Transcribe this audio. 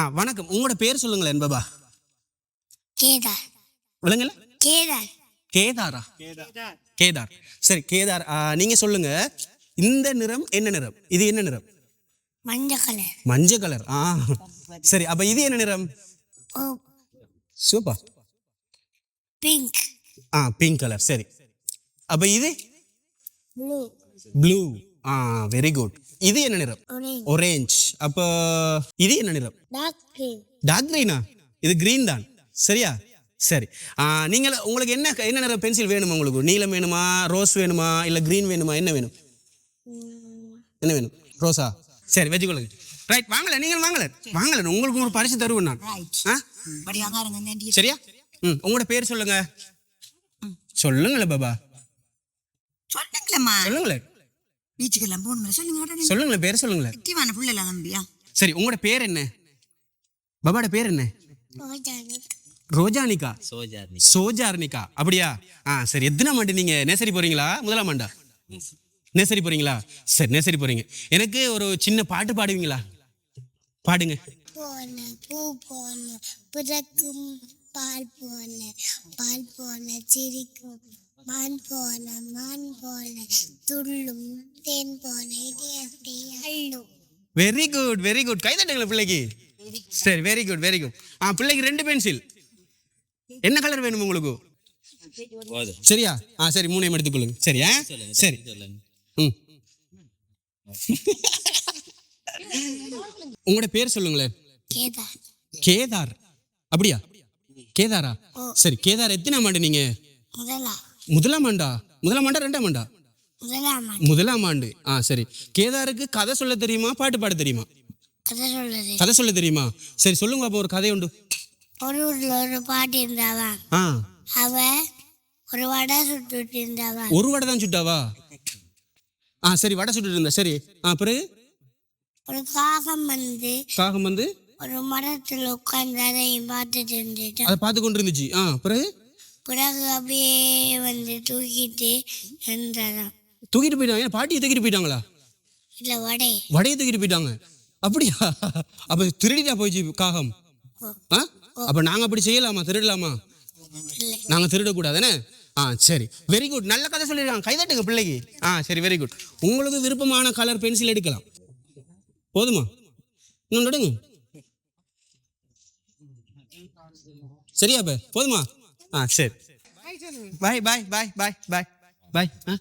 ஆ வணக்கம். உங்களோட பேர் சொல்லுங்களேன் பாபா கேதார். விளங்கல? கேதார். கேதாரா? கேதார். சரி கேதார். நீங்க சொல்லுங்க. இந்த நிறம் என்ன நிறம்? இது என்ன நிறம்? மஞ்சள் கலர். மஞ்சள் கலர். ஆ. சரி அப்ப இது என்ன நிறம்? ஓ. சூப்பர். பிங்க். ஆ பிங்க் கலர். சரி. அப்ப இது? ப்ளூ. ஆ வெரி குட் இது என்ன நிறம்? ஒரேஞ்ச் அப்போ இது என்ன நிறம்? டார்க் கிரீனா இது கிரீன் தான். சரியா? சரி. நீங்கள் உங்களுக்கு என்ன என்ன நிறம் பென்சில் வேணுமா உங்களுக்கு? நீலம் வேணுமா? ரோஸ் வேணுமா? இல்லை கிரீன் வேணுமா? என்ன வேணும்? என்ன வேணும்? ரோஸா சரி வச்சுக்கொள்ளுங்க. ரைட் வாங்கல நீங்கள் வாங்கல. வாங்கல உங்களுக்கு ஒரு பரிசு தருவேன் நான். சரியா? ம் உங்களோட பேர் சொல்லுங்க. சொல்லுங்களேன் பாபா. சொல்லுங்களேம்மா. சொல்லுங்களேன் பீச்சுக்கெல்லாம் போகணுங்களா சொல்லுங்க சொல்லுங்களேன் பேர் சொல்லுங்களேன் முக்கியமான பிள்ளைல தம்பியா? சரி உங்களோட பேர் என்ன? பாபாட பேர் என்ன? ரோஜானிகா. சோஜார்னிகா. அப்படியா? ஆ சரி எத்தனை மாண்டு நீங்க நேசரி போறீங்களா? முதலாம் மாண்டா நேசரி போறீங்களா? சரி நேசரி போறீங்க. எனக்கு ஒரு சின்ன பாட்டு பாடுவீங்களா? பாடுங்க. போன பூ போன பிறக்கும் பால் போன பால் போன சிரிக்கும் மான் போன மான் போன துள்ளும் தேன் போன இதயத்தை அள்ளும். வெரி குட் வெரி குட் கை தட்டுங்களா பிள்ளைக்கு. சரி வெரி குட் வெரி குட் ஆ பிள்ளைக்கு ரெண்டு பென்சில் என்ன கலர் வேணும் உங்களுக்கு? சரியா? ஆ சரி மூணையும் எடுத்துக்கொள்ளுங்க. சரியா? சரி. ம். உங்களோட பேர் சொல்லுங்களேன் கேதார். கேதார். அப்படியா? கேதாரா? சரி கேதார் எத்தனை ஆண்டு நீங்க? முதலா முதலாம் ஆண்டா? முதலாம் ஆண்டா ரெண்டாம் ஆண்டா? முதலாம் ஆண்டு. ஆ சரி. கேதாருக்கு கதை சொல்ல தெரியுமா? பாட்டு பாட தெரியுமா? கதை சொல்ல தெரியுமா. சரி சொல்லுங்க அப்போ ஒரு கதை உண்டு. ஒரு ஊர்ல ஒரு பாட்டு இருந்தாவா அவ ஒரு வடை சுட்டுட்டு இருந்தாவா ஒரு வடை தான் சுட்டாவா? ஆ சரி வடை சுட்டுட்டு இருந்தா. சரி. ஆ பிறகு? ஒரு காகம் வந்து காகம் வந்து? ஒரு மரத்துல உட்கார்ந்து அதையும் பார்த்துட்டு இருந்துட்டு. அதை பார்த்து கொண்டு இருந்துச்சு ஆ பிறகு? பிறகு அப்படியே வந்து தூக்கிட்டு இருந்தாராம் தூக்கிட்டு போயிட்டாங்க? பாட்டியை தூக்கிட்டு போயிட்டாங்களா? இல்ல வடை. வடையை தூக்கிட்டு போயிட்டாங்க. அப்படியா? அப்ப திருடிட்டா போயிடுச்சு காகம். ஆ? அப்ப நாங்க அப்படி செய்யலாமா? திருடலாமா? இல்லை. நாங்க திருடக்கூடாதுன்னு ஆ சரி. வெரி குட் நல்ல கதை சொல்லிருக்காங்க கைதட்டுங்க பிள்ளைக்கு. ஆ சரி வெரி குட் உங்களுக்கு விருப்பமான கலர் பென்சில் எடுக்கலாம். போதுமா? இன்னும் எடுங்க. சரியா போதுமா? ആ ശരി. Bye bye bye bye bye bye ആ